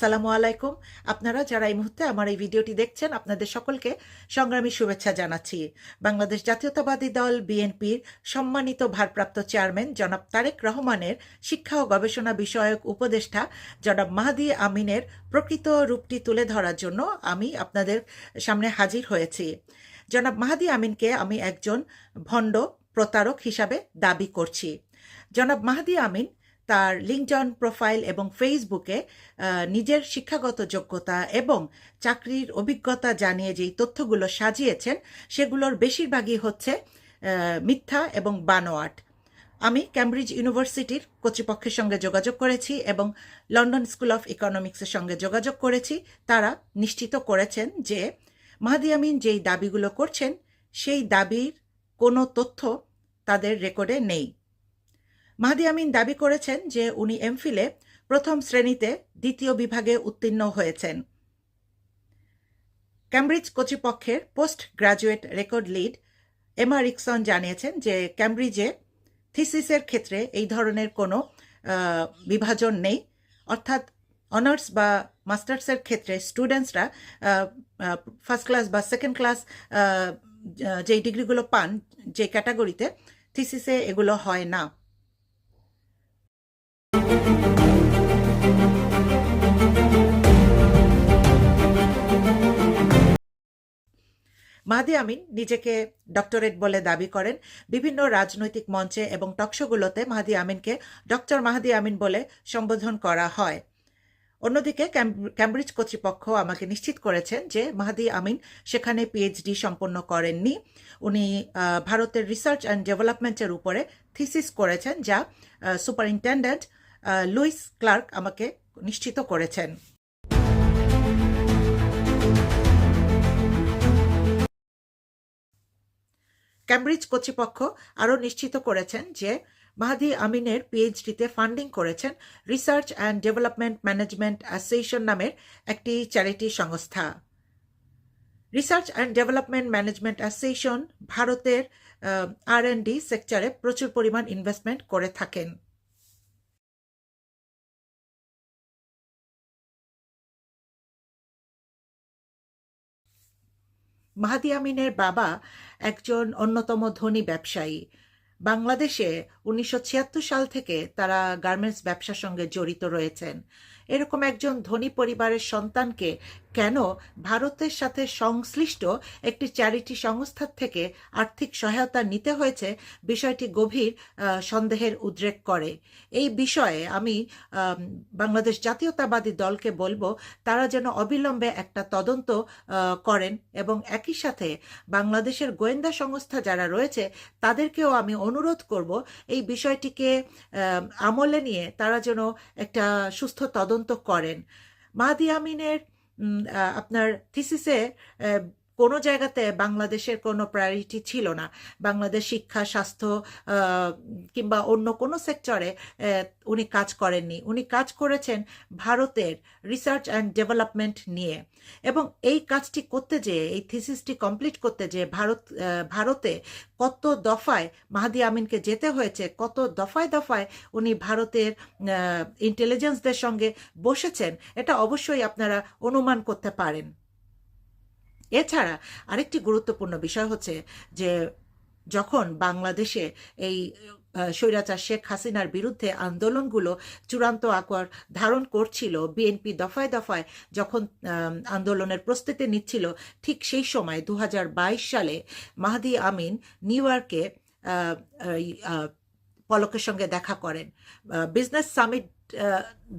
আসসালামু আলাইকুম। আপনারা যারা এই মুহূর্তে আমার এই ভিডিওটি দেখছেন, আপনাদের সকলকে সংগ্রামী শুভেচ্ছা জানাচ্ছি। বাংলাদেশ জাতীয়তাবাদী দল বিএনপির সম্মানিত ভারপ্রাপ্ত চেয়ারম্যান জনাব তারেক রহমানের শিক্ষা ও গবেষণা বিষয়ক উপদেষ্টা জনাব মাহাদি আমিনের প্রকৃত রূপটি তুলে ধরার জন্য আমি আপনাদের সামনে হাজির হয়েছি। জনাব মাহাদি আমিনকে আমি একজন ভণ্ড প্রতারক হিসাবে দাবি করছি। জনাব মাহাদি আমিন তার লিঙ্কডন প্রোফাইল এবং ফেসবুকে নিজের শিক্ষাগত যোগ্যতা এবং চাকরির অভিজ্ঞতা জানিয়ে যেই তথ্যগুলো সাজিয়েছেন, সেগুলোর বেশিরভাগই হচ্ছে মিথ্যা এবং বানোয়াট। আমি ক্যামব্রিজ ইউনিভার্সিটির কর্তৃপক্ষের সঙ্গে যোগাযোগ করেছি এবং লন্ডন স্কুল অফ ইকোনমিক্সের সঙ্গে যোগাযোগ করেছি। তারা নিশ্চিত করেছেন যে মাহাদি আমিন যেই দাবিগুলো করছেন, সেই দাবির কোনো তথ্য তাদের রেকর্ডে নেই। মাহাদি আমিন দাবি করেছেন যে উনি এমফিলে প্রথম শ্রেণীতে দ্বিতীয় বিভাগে উত্তীর্ণ হয়েছেন। ক্যামব্রিজ কর্তৃপক্ষের post graduate record lead Emma Rickson জানিয়েছেন যে ক্যামব্রিজে থিসিসের ক্ষেত্রে এই ধরনের কোনো বিভাজন নেই। অর্থাৎ অনার্স বা মাস্টার্সের ক্ষেত্রে স্টুডেন্টসরা ফার্স্ট ক্লাস বা সেকেন্ড ক্লাস যেই ডিগ্রিগুলো পান, যে ক্যাটাগরিতে থিসিসে এগুলো হয় না। মাহাদি আমিন নিজেকে ডক্টরেট বলে দাবি করেন। বিভিন্ন রাজনৈতিক মঞ্চে এবং টকশোগুলোতে মাহাদি আমিনকে ডক্টর মাহাদি আমিন বলে সম্বোধন করা হয়। অন্যদিকে ক্যাম- ক্যামব্রিজ কর্তৃপক্ষ আমাকে নিশ্চিত করেছেন যে মাহাদি আমিন সেখানে পিএইচডি সম্পন্ন করেননি। উনি ভারতের রিসার্চ অ্যান্ড ডেভেলপমেন্টের উপরে থিসিস করেছেন যা সুপারিনটেন্ডেন্ট লুইস ক্লার্ক আমাকে নিশ্চিত করেছেন। ক্যামব্রিজ কর্তৃপক্ষ আরও নিশ্চিত করেছেন যে মাহাদি আমিনের পিএইচডিতে ফান্ডিং করেছেন research and development management association নামের একটি চ্যারিটি সংস্থা। Research and development management association ভারতের আর সেক্টরে প্রচুর পরিমাণ ইনভেস্টমেন্ট করে থাকেন। মাহাদি আমিনের বাবা একজন অন্যতম ধনী ব্যবসায়ী। বাংলাদেশে উনিশশো ছিয়াত্তর সাল থেকে তারা গার্মেন্টস ব্যবসার সঙ্গে জড়িত রয়েছেন। এরকম একজন ধনী পরিবারের সন্তানকে কেন ভারতের সাথে সংশ্লিষ্ট একটি চ্যারিটি সংস্থার থেকে আর্থিক সহায়তা নিতে হয়েছে বিষয়টি গভীর সন্দেহের উদ্রেক করে। এই বিষয়ে আমি বাংলাদেশ জাতীয়তাবাদী দলকে বলব, তারা যেন অবিলম্বে একটা তদন্ত করেন এবং একই সাথে বাংলাদেশের গোয়েন্দা সংস্থা যারা রয়েছে, তাদেরকেও আমি অনুরোধ করব এই বিষয়টিকে আমলে নিয়ে তারা যেন একটা সুস্থ তদন্ত করেন। মাহাদি আমিনের আপনার থিসিসে কোনো জায়গাতে বাংলাদেশের কোনো প্রায়োরিটি ছিল না। বাংলাদেশ শিক্ষা, স্বাস্থ্য কিংবা অন্য কোনো সেক্টরে উনি কাজ করেননি। উনি কাজ করেছেন ভারতের রিসার্চ অ্যান্ড ডেভেলপমেন্ট নিয়ে। এবং এই কাজটি করতে যেয়ে, এই থিসিসটি কমপ্লিট করতে যেয়ে ভারত ভারতে কত দফায় মাহাদি আমিনকে যেতে হয়েছে, কত দফায় দফায় উনি ভারতের ইন্টেলিজেন্সদের সঙ্গে বসেছেন, এটা অবশ্যই আপনারা অনুমান করতে পারেন। এছাড়া আরেকটি গুরুত্বপূর্ণ বিষয় হচ্ছে যে যখন বাংলাদেশে এই স্বৈরাচার শেখ হাসিনার বিরুদ্ধে আন্দোলনগুলো চূড়ান্ত আকার ধারণ করছিল, বিএনপি দফায় দফায় যখন আন্দোলনের প্রস্তুতি নিচ্ছিল, ঠিক সেই সময় দু হাজার বাইশ সালে মাহাদি আমিন নিউ ইয়র্কে পলকের সঙ্গে দেখা করেন। বিজনেস সামিট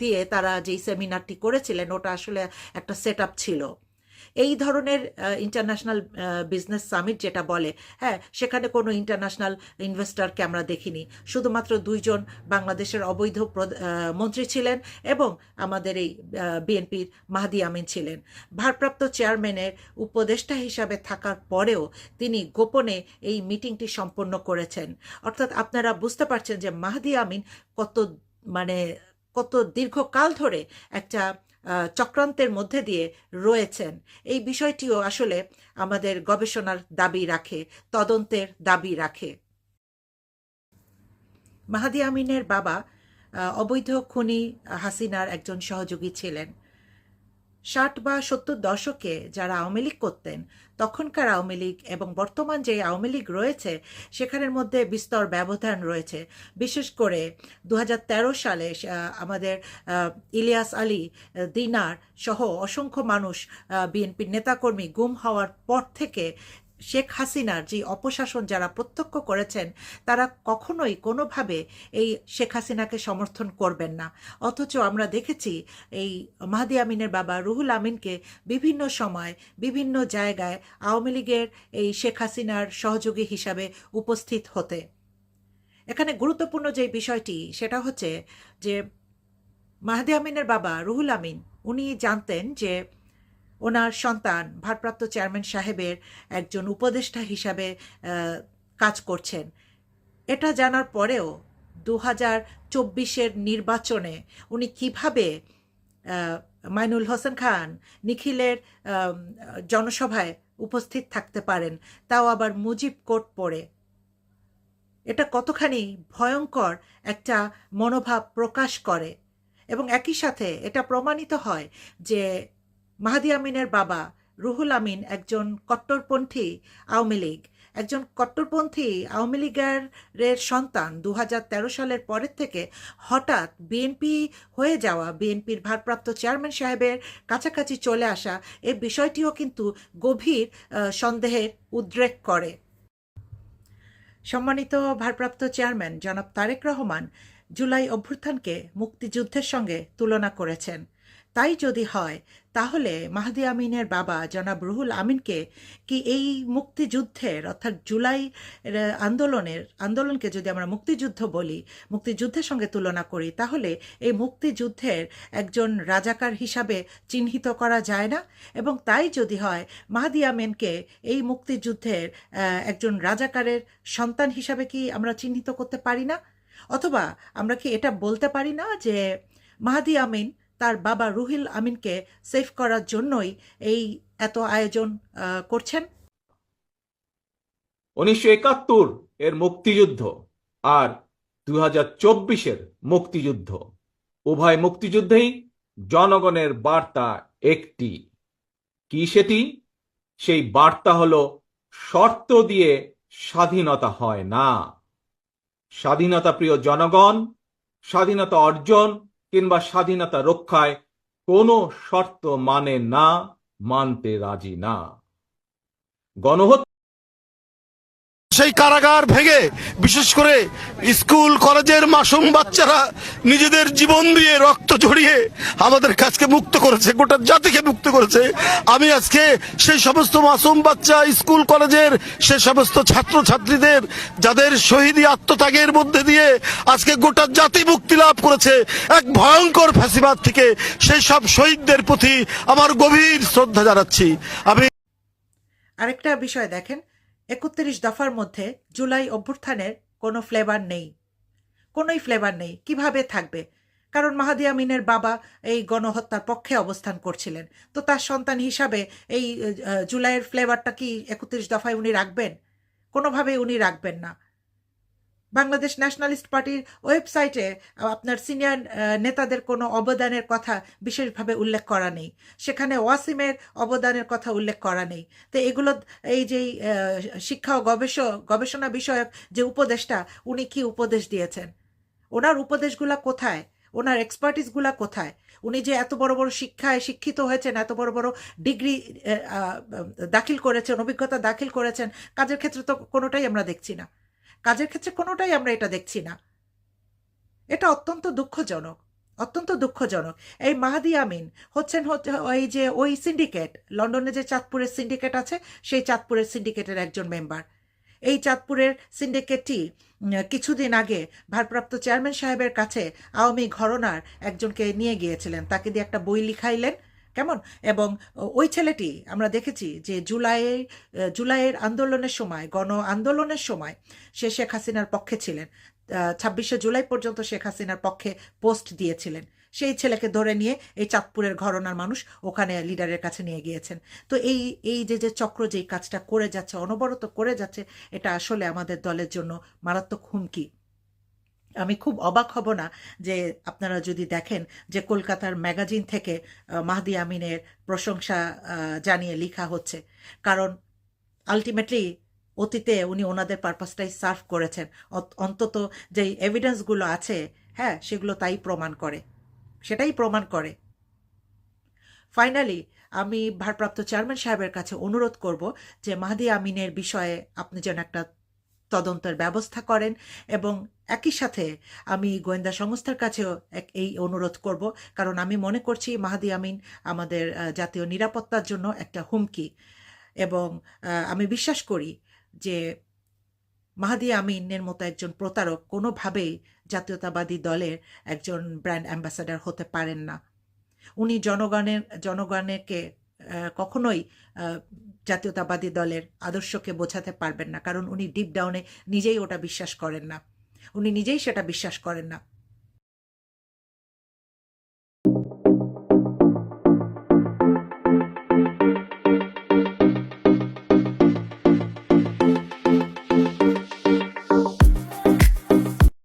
দিয়ে তারা যেই সেমিনারটি করেছিলেন, ওটা আসলে একটা সেট ছিল। এই ধরনের ইন্টারন্যাশনাল বিজনেস সামিট যেটা বলে হ্যাঁ সেখানে কোনো ইন্টারন্যাশনাল ইনভেস্টরকে আমরা দেখিনি। শুধুমাত্র দুইজন বাংলাদেশের অবৈধ মন্ত্রী ছিলেন এবং আমাদের এই বিএনপির মাহাদি আমিন ছিলেন। ভারপ্রাপ্ত চেয়ারম্যানের উপদেষ্টা হিসাবে থাকার পরেও তিনি গোপনে এই মিটিংটি সম্পন্ন করেছেন। অর্থাৎ আপনারা বুঝতে পারছেন যে মাহাদি আমিন কত মানে কত দীর্ঘকাল ধরে একটা চক্রান্তের মধ্যে দিয়ে রয়েছেন। এই বিষয়টিও আসলে আমাদের গবেষণার দাবি রাখে, তদন্তের দাবি রাখে। মাহাদি আমিনের বাবা অবৈধ খুনি হাসিনার একজন সহযোগী ছিলেন। ষাট বা সত্তর দশকে যারা আওয়ামী লীগ করতেন, তখনকার আওয়ামী লীগ এবং বর্তমান যে আওয়ামী লীগ রয়েছে, সেখানের মধ্যে বিস্তর ব্যবধান রয়েছে। বিশেষ করে দু হাজার তেরো সালে আমাদের ইলিয়াস আলী দিনার সহ অসংখ্য মানুষ বিএনপির নেতাকর্মী গুম হওয়ার পর থেকে শেখ হাসিনার যে অপশাসন যারা প্রত্যক্ষ করেছেন, তারা কখনোই কোনোভাবে এই শেখ হাসিনাকে সমর্থন করবেন না। অথচ আমরা দেখেছি এই মাহাদি আমিনের বাবা রুহুল আমিনকে বিভিন্ন সময় বিভিন্ন জায়গায় আওয়ামী লীগের এই শেখ হাসিনার সহযোগী হিসাবে উপস্থিত হতে। এখানে গুরুত্বপূর্ণ যে বিষয়টি, সেটা হচ্ছে যে মাহাদি আমিনের বাবা রুহুল আমিন, উনি জানতেন যে ওনার সন্তান ভারপ্রাপ্ত চেয়ারম্যান সাহেবের একজন উপদেষ্টা হিসাবে কাজ করছেন। এটা জানার পরেও দু হাজার চব্বিশের নির্বাচনে উনি কীভাবে মাইনুল হোসেন খান নিখিলের জনসভায় উপস্থিত থাকতে পারেন, তাও আবার মুজিব কোট পরে এটা কতখানি ভয়ঙ্কর একটা মনোভাব প্রকাশ করে। এবং একই সাথে এটা প্রমাণিত হয় যে মাহাদি আমিনের বাবা রুহুল আমিন একজন কট্টরপন্থী আওয়ামী লীগ। একজন কট্টরপন্থী আওয়ামী লীগের সন্তান দু হাজার তেরো সালের পরের থেকে হঠাৎ বিএনপি হয়ে যাওয়া বিএনপির ভারপ্রাপ্ত চেয়ারম্যান সাহেবের কাছাকাছি চলে আসা এ বিষয়টিও কিন্তু গভীর সন্দেহের উদ্রেক করে। সম্মানিত ভারপ্রাপ্ত চেয়ারম্যান জনাব তারেক রহমান জুলাই অভ্যুত্থানকে মুক্তিযুদ্ধের সঙ্গে তুলনা করেছেন। তাই যদি হয় তাহলে মাহদি আমিনের বাবা জনাব রুহুল আমিনকে কি এই মুক্তিযুদ্ধের, অর্থাৎ জুলাই আন্দোলনের, আন্দোলনকে যদি আমরা মুক্তিযুদ্ধ বলি, মুক্তিযুদ্ধের সঙ্গে তুলনা করি, তাহলে এই মুক্তিযুদ্ধের একজন রাজাকার হিসাবে চিহ্নিত করা যায় না। এবং তাই যদি হয়, মাহাদি আমিনকে এই মুক্তিযুদ্ধের একজন রাজাকারের সন্তান হিসাবে কি আমরা চিহ্নিত করতে পারি না? অথবা আমরা কি এটা বলতে পারি না যে মাহাদি আমিন তার বাবা রুহিল আমিনকে সেভ করার জন্যই এই এত আয়োজন করছেন। উনিশশো একাত্তর এর মুক্তিযুদ্ধ আর দুই হাজার চব্বিশের মুক্তিযুদ্ধ। উভয় মুক্তিযুদ্ধেই জনগণের বার্তা একটি। কি সেটি? সেই বার্তা হল, শর্ত দিয়ে স্বাধীনতা হয় না। স্বাধীনতা প্রিয় জনগণ, স্বাধীনতা অর্জন কিংবা স্বাধীনতা রক্ষায় কোনো শর্ত মানে না মানতে রাজি না। গণহত্যা সেই কারাগার ভেঙে, বিশেষ করে স্কুল, কলেজের মাসুম বাচ্চারা নিজেদের জীবন দিয়ে রক্ত ঝরিয়ে আমাদের কাছকে মুক্ত করেছে, গোটা জাতিকে মুক্ত করেছে। আমি আজকে সেই সমস্ত মাসুম বাচ্চা, স্কুল, কলেজের সে সমস্ত ছাত্র ছাত্রীদের যাদের শহীদী আত্মত্যাগের মধ্যে দিয়ে আজকে গোটা জাতি মুক্তি লাভ করেছে, এক ভয়ঙ্কর ফ্যাসিবাদ থেকে সেই সব শহীদদের প্রতি আমার গভীর শ্রদ্ধা জানাচ্ছি। আমি আরেকটা বিষয় দেখেন একত্রিশ দফার মধ্যে জুলাই অভ্যুত্থানের কোনো ফ্লেভার নেই। কোনোই ফ্লেভার নেই। কীভাবে থাকবে? কারণ মাহাদি আমিনের বাবা এই গণহত্যার পক্ষে অবস্থান করছিলেন। তো তার সন্তান হিসাবে এই জুলাইয়ের ফ্লেভারটা কি একত্রিশ দফায় উনি রাখবেন? কোনোভাবে উনি রাখবেন না। বাংলাদেশ ন্যাশনালিস্ট পার্টির ওয়েবসাইটে আপনার সিনিয়র নেতাদের কোনো অবদানের কথা বিশেষভাবে উল্লেখ করা নেই। সেখানে ওয়াসিমের অবদানের কথা উল্লেখ করা নেই। তো এগুলো, এই যে শিক্ষা ও গবেষ, গবেষণা বিষয়ক যে উপদেশটা উনি কি উপদেশ দিয়েছেন? ওনার উপদেশগুলা কোথায়? ওনার এক্সপার্টিসগুলা কোথায়? উনি যে এত বড় বড় শিক্ষায় শিক্ষিত হয়েছেন, এত বড় বড় ডিগ্রি দাখিল করেছেন, অভিজ্ঞতা দাখিল করেছেন, কাজের ক্ষেত্রে তো কোনোটাই আমরা দেখছি না। কাজের ক্ষেত্রে কোনোটাই আমরা এটা দেখছি না। এটা অত্যন্ত দুঃখজনক অত্যন্ত দুঃখজনক। এই মাহাদি আমিন হচ্ছেন হচ্ছে ওই যে ওই সিন্ডিকেট, লন্ডনে যে চাঁদপুরের সিন্ডিকেট আছে, সেই চাঁদপুরের সিন্ডিকেটের একজন মেম্বার। এই চাঁদপুরের সিন্ডিকেটটি কিছুদিন আগে ভারপ্রাপ্ত চেয়ারম্যান সাহেবের কাছে আওয়ামী ঘরনার একজনকে নিয়ে গিয়েছিলেন। তাকে দিয়ে একটা বই লিখাইলেন কেমন? এবং ওই ছেলেটি, আমরা দেখেছি যে জুলাইয়ের জুলাইয়ের আন্দোলনের সময়, গণ আন্দোলনের সময় সে শেখ হাসিনার পক্ষে ছিলেন। ছাব্বিশে জুলাই পর্যন্ত শেখ হাসিনার পক্ষে পোস্ট দিয়েছিলেন। সেই ছেলেকে ধরে নিয়ে এই চাঁদপুরের ঘরনার মানুষ ওখানে লিডারের কাছে নিয়ে গিয়েছেন। তো এই এই যে যে চক্র যেই কাজটা করে যাচ্ছে, অনবরত করে যাচ্ছে, এটা আসলে আমাদের দলের জন্য মারাত্মক হুমকি। আমি খুব অবাক হব না যে আপনারা যদি দেখেন যে কলকাতার ম্যাগাজিন থেকে মাহদি আমিনের প্রশংসা জানিয়ে লেখা হচ্ছে। কারণ আলটিমেটলি অতীতে উনি ওনাদের পারপাসটাই সার্ভ করেছেন। অন্তত যেই এভিডেন্সগুলো আছে হ্যাঁ সেগুলো তাই প্রমাণ করে। সেটাই প্রমাণ করে। ফাইনালি আমি ভারপ্রাপ্ত চেয়ারম্যান সাহেবের কাছে অনুরোধ করব যে মাহদি আমিনের বিষয়ে আপনি যেন একটা তদন্তের ব্যবস্থা করেন এবং একই সাথে আমি গোয়েন্দা সংস্থার কাছেও এক এই অনুরোধ করব। কারণ আমি মনে করছি মাহাদি আমিন আমাদের জাতীয় নিরাপত্তার জন্য একটা হুমকি। এবং আমি বিশ্বাস করি যে মাহাদি আমিনের মতো একজন প্রতারক কোনোভাবেই জাতীয়তাবাদী দলের একজন ব্র্যান্ড অ্যাম্বাসাডার হতে পারেন না। উনি জনগণের জনগণকে আহ, কখনোই জাতীয়তাবাদী দলের আদর্শকে বোঝাতে পারবেন না। কারণ উনি ডিপ ডাউনে নিজেই ওটা বিশ্বাস করেন না। উনি নিজেই সেটা বিশ্বাস করেন না।